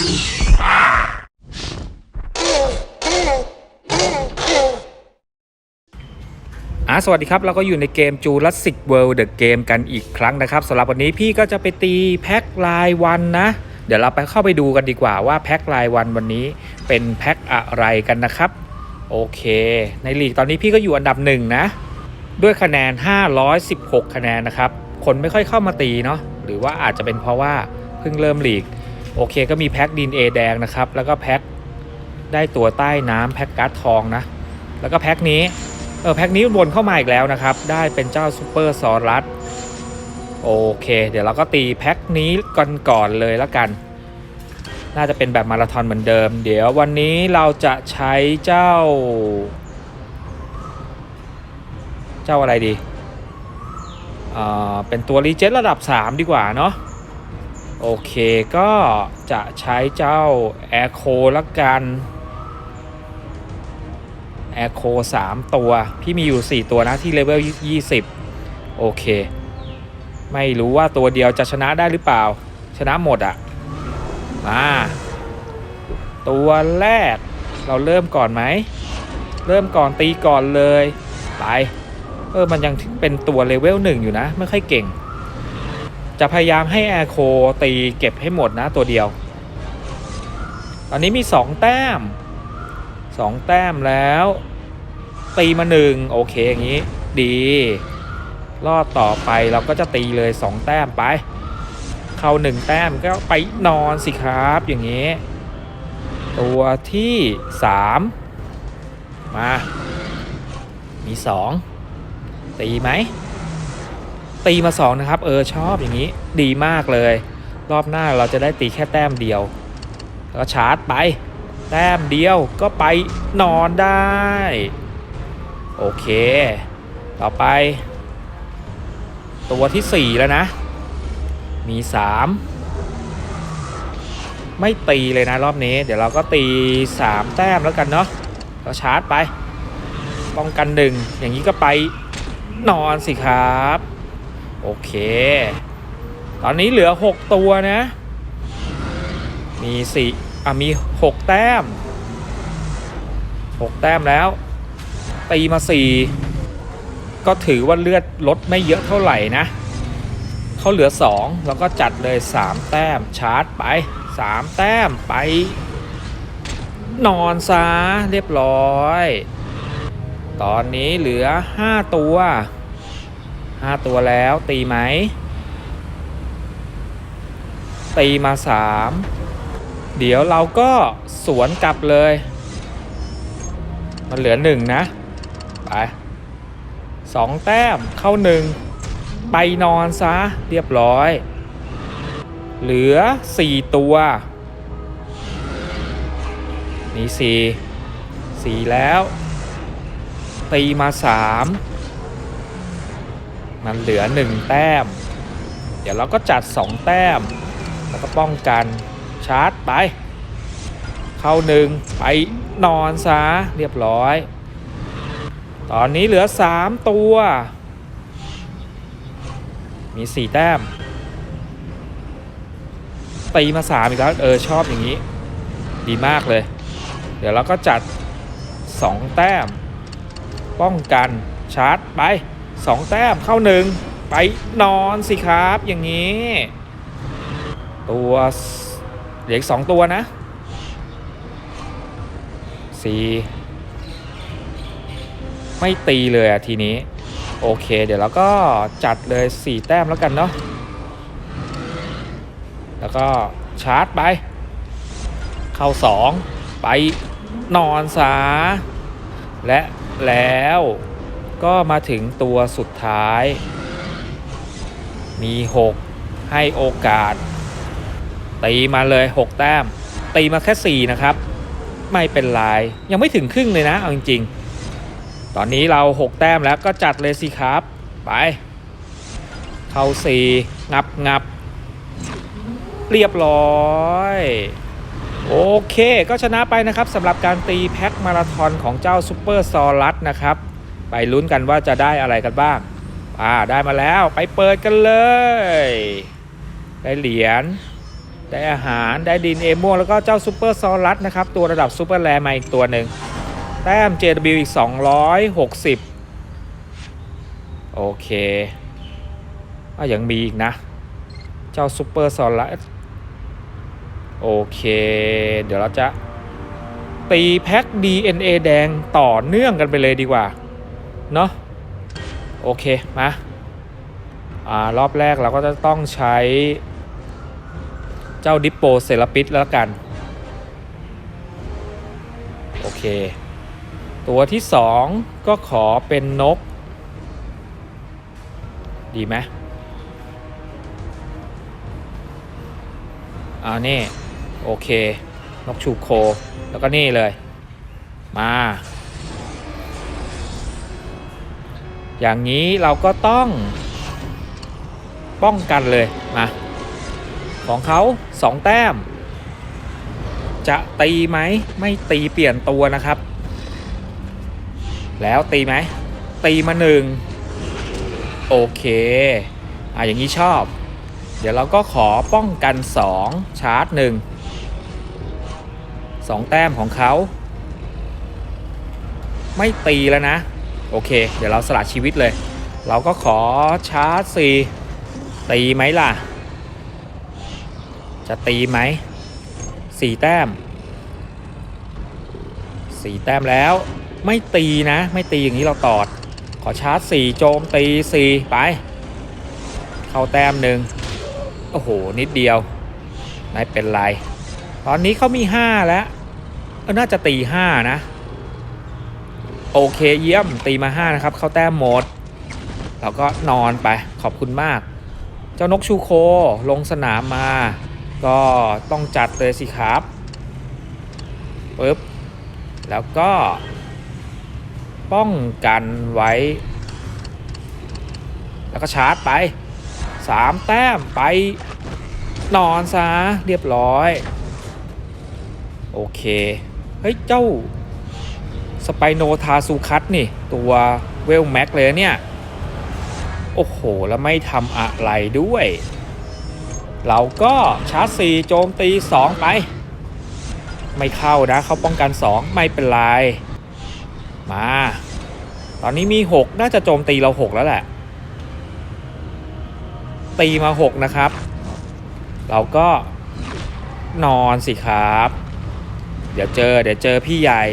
อะสวัสดีครับ เราก็อยู่ในเกม Jurassic World The Game กันอีกครั้งนะครับสำหรับวันนี้พี่ก็จะไปตีแพ็ครายวันนะ เดี๋ยวเราไปเข้าไปดูกันดีกว่าว่าแพ็ครายวันวันนี้เป็นแพ็คอะไรกันนะครับ โอเค ในลีกตอนนี้พี่ก็อยู่อันดับหนึ่งนะ ด้วยคะแนน 516 คะแนนนะครับ คนไม่ค่อยเข้ามาตีเนาะหรือว่าอาจจะเป็นเพราะว่าเพิ่งเริ่มลีก โอเคก็มีแพ็คดินเอแดงนะครับ แล้วก็แพ็คได้ตัวใต้น้ำแพ็คการ์ดทองนะ แล้วก็แพ็คนี้เออแพ็คนี้วนเข้ามาอีกแล้วนะครับ ได้เป็นเจ้าซูเปอร์ซอรัสโอเค เดี๋ยวเราก็ตีแพ็คนี้ก่อนก่อนเลยแล้วกัน น่าจะเป็นแบบมาราธอนเหมือนเดิม เดี๋ยววันนี้เราจะใช้เจ้า เจ้าอะไรดี อ่า เป็นตัวรีเจนระดับ 3 ดีกว่าเนาะ โอเคก็จะใช้เจ้าแอร์โคละกันแอร์โค3ตัว พี่มีอยู่ 4 ตัวนะที่เลเวล 20 โอเค ไม่รู้ว่าตัวเดียวจะชนะได้หรือเปล่า ชนะหมดอะ่ะ มา ตัวแรกเราเริ่มก่อนไหม เริ่มก่อนตีก่อนเลย ไป เออ มันยังเป็นตัวเลเวลหนึ่งอยู่นะ ไม่ค่อยเก่ง จะพยายามให้แอร์โคตีเก็บให้หมดนะตัวเดียว ตอนนี้มี 2 แต้ม 2 แต้มแล้ว ตีมาหนึ่งโอเคอย่างนี้ ดีรอบต่อไปเราก็จะตีเลย 2 แต้มไป เข้า 1 แต้มก็ไปนอนสิครับอย่างนี้ ตัวที่ 3 มา มี 2 ตีไหม ตีมา2นะครับ เออชอบอย่างนี้ดีมากเลย รอบหน้าเราจะได้ตีแค่แต้มเดียวแล้วชาร์จไป แต้มเดียวก็ไปนอนได้ โอเค ต่อไป ตัวที่ 4 แล้วนะ มี 3 ไม่ตีเลยนะรอบนี้ เดี๋ยวเราก็ตี 3 แต้มแล้วกันเนาะก็ชาร์จไป ป้องกันหนึ่งอย่างนี้ก็ไปนอนสิครับ โอเค ตอนนี้เหลือ 6 ตัวนะ มีสี่อะมี 6 แต้ม 6 แต้มแล้ว ตีมา 4 ก็ถือว่าเลือดลดไม่เยอะเท่าไหร่นะ เขาเหลือ 2 แล้วก็จัดเลย 3 แต้มชาร์จไป 3 แต้มไป นอนซะเรียบร้อย ตอนนี้เหลือ 5 ตัว 5ตัวแล้วตีไหม ตีมา3เดี๋ยวเราก็สวนกลับเลย มันเหลือ1นะ ไปสองแต้มเข้า1ไปนอนซะเรียบร้อย เหลือ4ตัวนี่สี่สี่แล้ว ตีมา3ม มันเหลือ 1 แต้ม เดี๋ยวเราก็จัด 2 แต้ม แล้วก็ป้องกันชาร์จไป เข้าหนึ่งไปนอนซะเรียบร้อย ตอนนี้เหลือ 3 ตัว มี 4 แต้ม ตีมา 3 อีกแล้ว เออ ชอบอย่างนี้ ดีมากเลย เดี๋ยวเราก็จัด 2 แต้ม ป้องกันชาร์จไป 2แต้มเข้าหนึ่งไปนอนสิครับอย่างนี้ ตัวเหลืออีกสองตัวนะสี่ไม่ตีเลยอะทีนี้ โอเค เดี๋ยวเราก็จัดเลย4แต้มแล้วกันเนาะแล้วก็ชาร์จไป เข้า2ไปนอนซาและแล้ว ก็มาถึงตัวสุดท้าย มี 6 ให้โอกาส ตีมาเลย 6 แต้ม ตีมาแค่ 4 นะครับ ไม่เป็นไรยังไม่ถึงครึ่งเลยนะ เอาจริงๆ ตอนนี้เรา 6 แต้มแล้วก็จัดเลยสิครับ ไปเข้า4งับงับ เรียบร้อย โอเค ก็ชนะไปนะครับสำหรับการตีแพ็คมาราธอนของเจ้าซูเปอร์ซอรัสนะครับ ไปลุ้นกันว่าจะได้อะไรกันบ้าง อ่าได้มาแล้วไปเปิดกันเลย ได้เหรียญได้อาหารได้ดินเอม่วงแล้วก็เจ้าซูเปอร์ซอรัสนะครับ ตัวระดับซูเปอร์แรมาอีกตัวหนึ่งแต้ม JW อีก 260 โอเคอะยังมีอีกนะ เจ้าซูเปอร์ซอรัสโอเค เดี๋ยวเราจะตีแพ็ค DNA แดงต่อเนื่องกันไปเลยดีกว่า เนาะโอเคมาอ่ารอบแรกเราก็จะต้องใช้เจ้าดิปโปเซราปิสแล้วกัน โอเค ตัวที่สองก็ขอเป็นนก ดีไหมอ่านี่ โอเค นกชูโค แล้วก็นี่เลย มา อย่างนี้เราก็ต้อง ป้องกันเลยมาของเขาสองแต้ม จะตีไหมไม่ตีเปลี่ยนตัวนะครับ แล้วตีไหมตีมาหนึ่งโอเคอะอย่างนี้ชอบ เดี๋ยวเราก็ขอป้องกัน 2 ชาร์จ1 2แต้มของเขา ไม่ตีแล้วนะ โอเค เดี๋ยวเราสละชีวิตเลย เราก็ขอชาร์จ4ตีไหมล่ะ จะตีไหม4แต้ม4แต้มแล้ว ไม่ตีนะ ไม่ตีอย่างนี้เราตอด ขอชาร์จ4โจมตี4ไป เข้าแต้มหนึ่งโอ้โห นิดเดียว ไม่เป็นไร ตอนนี้เขามี5แล้ว น่าจะตี5นะ โอเคเยี่ยมตีมา 5 นะครับ เข้าแต้มหมดเราก็นอนไปขอบคุณมาก เจ้านกชูโคลงสนามมา ก็ต้องจัดเลยสิครับปึ๊บแล้วก็ ป้องกันไว้ แล้วก็ชาร์จไปสามแต้มไปนอนซะเรียบร้อย โอเค เฮ้ย เจ้า สไปโนทาซูคัตนี่ ตัวเวลแม็กเลยเนี่ย โอ้โห แล้วไม่ทำอะไรด้วย เราก็ชาร์จสี่โจมตี 2 ไป ไม่เข้านะเขาป้องกัน 2 ไม่เป็นไร มา ตอนนี้มี 6 น่าจะโจมตีเรา 6 แล้วแหละ ตีมา 6 นะครับ เราก็นอนสิครับ เดี๋ยวเจอเดี๋ยวเจอพี่ใหญ่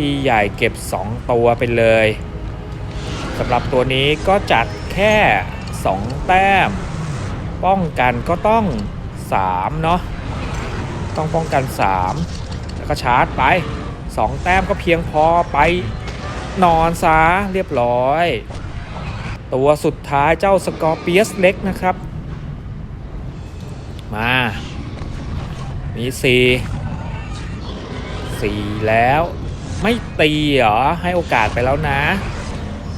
พี่ใหญ่เก็บ 2 ตัวไปเลยสำหรับตัวนี้ก็จัดแค่ 2 แต้ม ป้องกันก็ต้อง 3 เนาะต้องป้องกัน 3 แล้วก็ชาร์จไป 2 แต้มก็เพียงพอไปนอนซะเรียบร้อย ตัวสุดท้ายเจ้าสกอร์เปียสเล็กนะครับ มา มีสี่สี่แล้ว ไม่ตีเหรอ ให้โอกาสไปแล้วนะ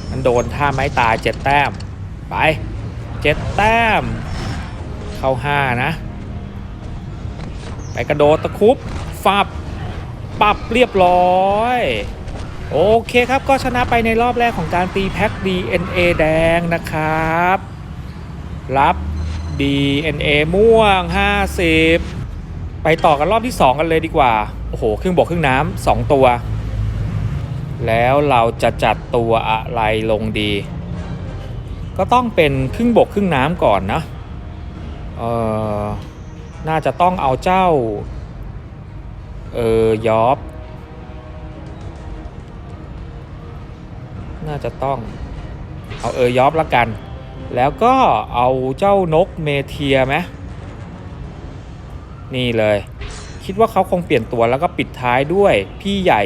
มันโดนท่าไม้ตายเจ็ดแต้ม ไปเจ็ดแต้ม เข้าห้านะ ไปกระโดดตะคุบฟับปรับเรียบร้อย โอเคครับก็ชนะไปในรอบแรกของการตีแพ็ค DNA แดงนะครับ รับ DNA ม่วง 50 ไปต่อกันรอบที่ 2 กันเลยดีกว่า โอ้โห ครึ่งบกครึ่งน้ำสองตัว แล้วเราจะจัดตัวอะไรลงดี ก็ต้องเป็นครึ่งบกครึ่งน้ำก่อนนะเออน่าจะต้องเอาเจ้า เออยอบ น่าจะต้องเอาเออยอบละกัน แล้วก็เอาเจ้านกเมเทียไหมนี่เลย คิดว่าเขาคงเปลี่ยนตัวแล้วก็ปิดท้ายด้วยพี่ใหญ่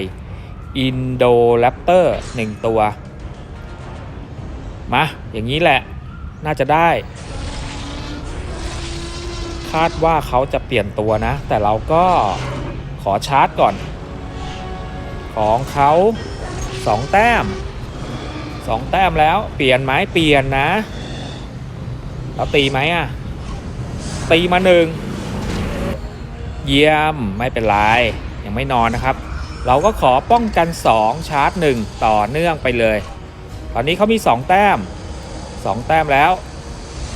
อินโดแรปเตอร์หนึ่งตัว มา อย่างนี้แหละ น่าจะได้ คาดว่าเขาจะเปลี่ยนตัวนะ แต่เราก็ขอชาร์จก่อน ของเขาสองแต้มสองแต้มแล้วเปลี่ยนไหมเปลี่ยนนะเราตีไหมอะ ตีมาหนึ่งเยี่ยมไม่เป็นไร ยังไม่นอนนะครับ เราก็ขอป้องกัน 2 ชาร์จ 1 ต่อเนื่องไปเลย ตอนนี้เขามี 2 แต้ม 2 แต้มแล้ว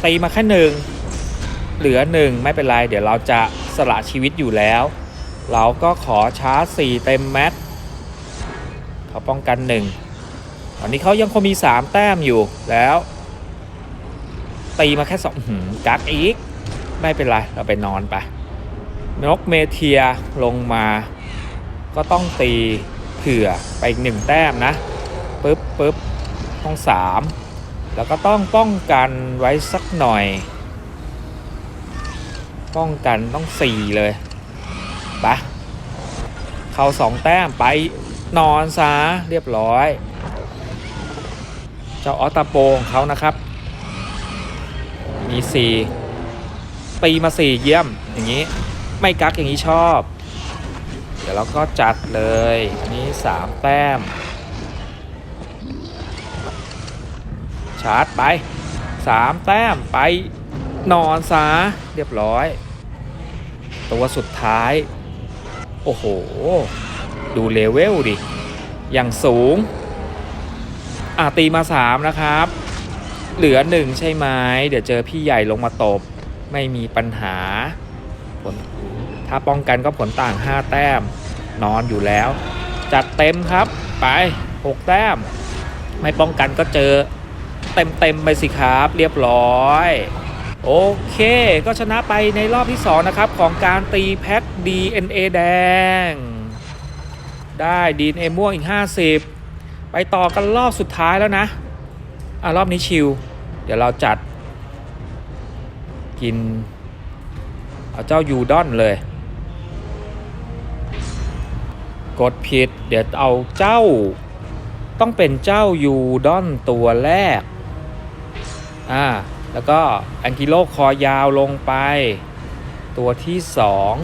ตีมาแค่หนึ่งเหลือหนึ่งไม่เป็นไร เดี๋ยวเราจะสละชีวิตอยู่แล้ว เราก็ขอชาร์จ 4 เต็มแมตเขาป้องกันหนึ่งตอนนี้เขายังคงมี 3 แต้มอยู่แล้ว ตีมาแค่สองหืมกักอีก ไม่เป็นไร เราไปนอนไป นกเมเทียลงมา ก็ต้องตีเผื่อไปอีกหนึ่งแต้มนะปึ๊บปึ๊บต้องสามแล้วก็ต้องป้องกันไว้สักหน่อย ป้องกันต้องสี่เลยปะเข้าสองแต้มไปนอนซะเรียบร้อย เจ้าออตาโปของเขานะครับ มีสี่ตีมาสี่เยี่ยมอย่างนี้ ไม่กักอย่างนี้ชอบ เดี๋ยวเราก็จัดเลยอันนี้สามแต้ม ชาร์จไปสามแต้มไปนอนซะเรียบร้อย ตัวสุดท้าย โอ้โห ดูเลเวลดิ อย่างสูง อะตีมาสามนะครับ เหลือหนึ่งใช่ไหมเดี๋ยวเจอพี่ใหญ่ลงมาตบ ไม่มีปัญหาผล ถ้าป้องกันก็ผลต่าง 5 แต้ม นอนอยู่แล้ว จัดเต็มครับไป 6 แต้ม ไม่ป้องกันก็เจอ เต็มเต็มไปสิครับเรียบร้อย โอเค ก็ชนะไปในรอบที่ 2 นะครับ ของการตีแพ็ค DNA แดง ได้ DNA ม่วงอีก 50 ไปต่อกันรอบสุดท้ายแล้วนะอะรอบนี้ชิลเดี๋ยวเราจัดกิน เอาเจ้ายูดอนเลย กดผิด เดี๋ยวเอาเจ้า ต้องเป็นเจ้ายูดอนตัวแรก อ่า แล้วก็แองกิโลคอยาวลงไป ตัวที่สอง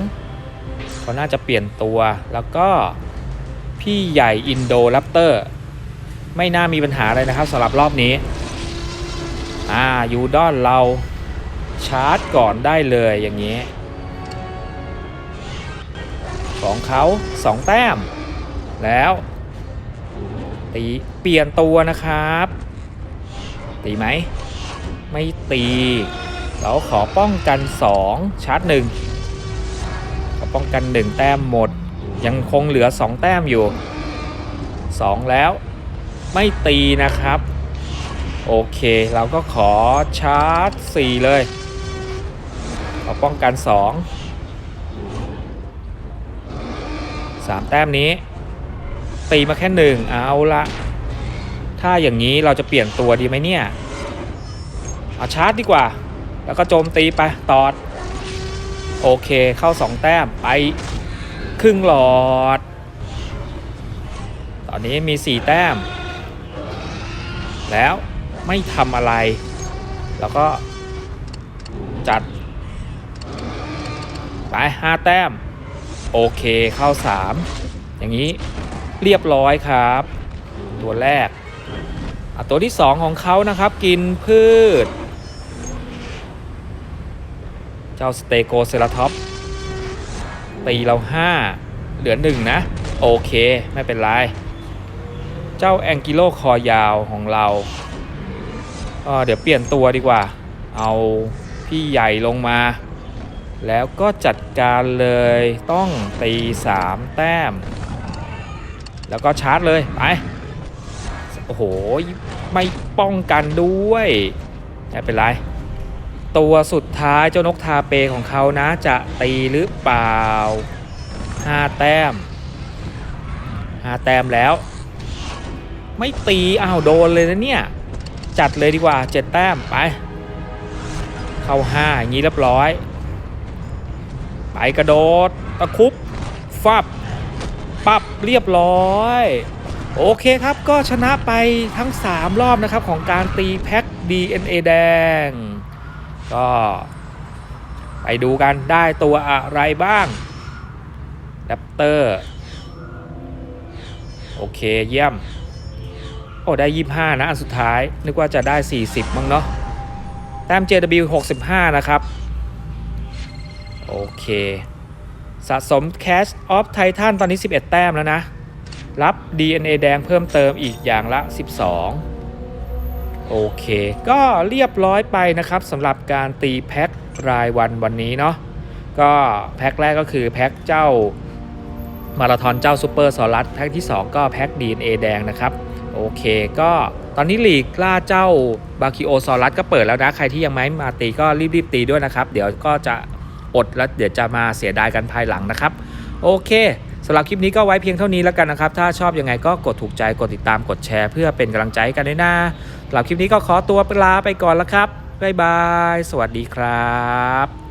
เขาน่าจะเปลี่ยนตัว แล้วก็พี่ใหญ่อินโดแรปเตอร์ ไม่น่ามีปัญหาเลยนะครับสำหรับรอบนี้ อ่ายูดอนเราชาร์จก่อนได้เลยอย่างนี้ ของเขาสองแต้ม แล้วตีเปลี่ยนตัวนะครับ ตีไหม ไม่ตี เราขอป้องกัน 2 ชาร์จ1ขอป้องกัน 1 แต้มหมด ยังคงเหลือ 2 แต้มอยู่ 2 แล้วไม่ตีนะครับ โอเค เราก็ขอชาร์จ 4 เลยขอป้องกัน 2 3 แต้มนี้ ตีมาแค่หนึ่งเอาละถ้าอย่างนี้เราจะเปลี่ยนตัวดีไหมเนี่ยเอาชาร์จดีกว่า แล้วก็โจมตีไปตอด โอเคเข้า 2 แต้มไปครึ่งหลอด ตอนนี้มี 4 แต้ม แล้วไม่ทำอะไร แล้วก็จัด ไป 5 แต้ม โอเคเข้า 3 อย่างนี้เรียบร้อยครับ ตัวแรกตัวที่ 2 ของเขานะครับกินพืช เจ้าสเตโกเซราท็อปตีเรา 5 เหลือ 1 นะ โอเค ไม่เป็นไร เจ้าแองกิโลคอยาวของเราเเดี๋ยวเปลี่ยนตัวดีกว่า เอาพี่ใหญ่ลงมา แล้วก็จัดการเลยต้องตี3แต้ม แล้วก็ชาร์จเลย ไป โอ้โห ไม่ป้องกันด้วยไม่เป็นไร ตัวสุดท้ายเจ้านกทาเปของเขานะจะตีหรือเปล่า 5 แต้ม 5 แต้มแล้ว ไม่ตีอ้าวโดนเลยนะเนี่ย จัดเลยดีกว่า 7 แต้มไป เข้า5อย่างนี้เรียบร้อย ไปกระโดด ตะคุบฟับปับเรียบร้อย โอเคครับก็ชนะไปทั้ง 3 รอบนะครับของการตีแพ็ค DNA แดง ก็ไปดูกันได้ตัวอะไรบ้างแรปเตอร์ โอเคเยี่ยม โอ้ได้ 25 นะ อันสุดท้าย นึกว่าจะได้ 40 มั้งเนาะแต้ม JW 65 นะครับ เค สะสม Cash of Titan ตอนนี้ 11 แต้มแล้วนะ รับ DNA แดงเพิ่มเติมอีกอย่างละ 12 โอเค ก็เรียบร้อยไปนะครับสำหรับการตีแพ็ครายวันวันนี้เนาะก็แพ็คแรกก็คือแพ็คเจ้ามาราธอนเจ้าซูเปอร์ซอรัสแพ็คที่ 2 ก็แพ็ค DNA แดงนะครับ โอเคก็ตอนนี้ลีกล่าเจ้าบาคิโอซอรัสก็เปิดแล้วนะ ใครที่ยังไม่มาตีก็รีบๆตีด้วยนะครับ เดี๋ยวก็จะ อดแล้วเดี๋ยวจะมาเสียดายกันภายหลังนะครับ โอเคสำหรับคลิปนี้ก็ไว้เพียงเท่านี้แล้วกันนะครับ ถ้าชอบยังไงก็กดถูกใจกดติดตามกดแชร์ เพื่อเป็นกำลังใจให้กันด้วยนะสำหรับคลิปนี้ก็ขอตัวลาไปก่อนแล้วครับบ๊ายบาย สวัสดีครับ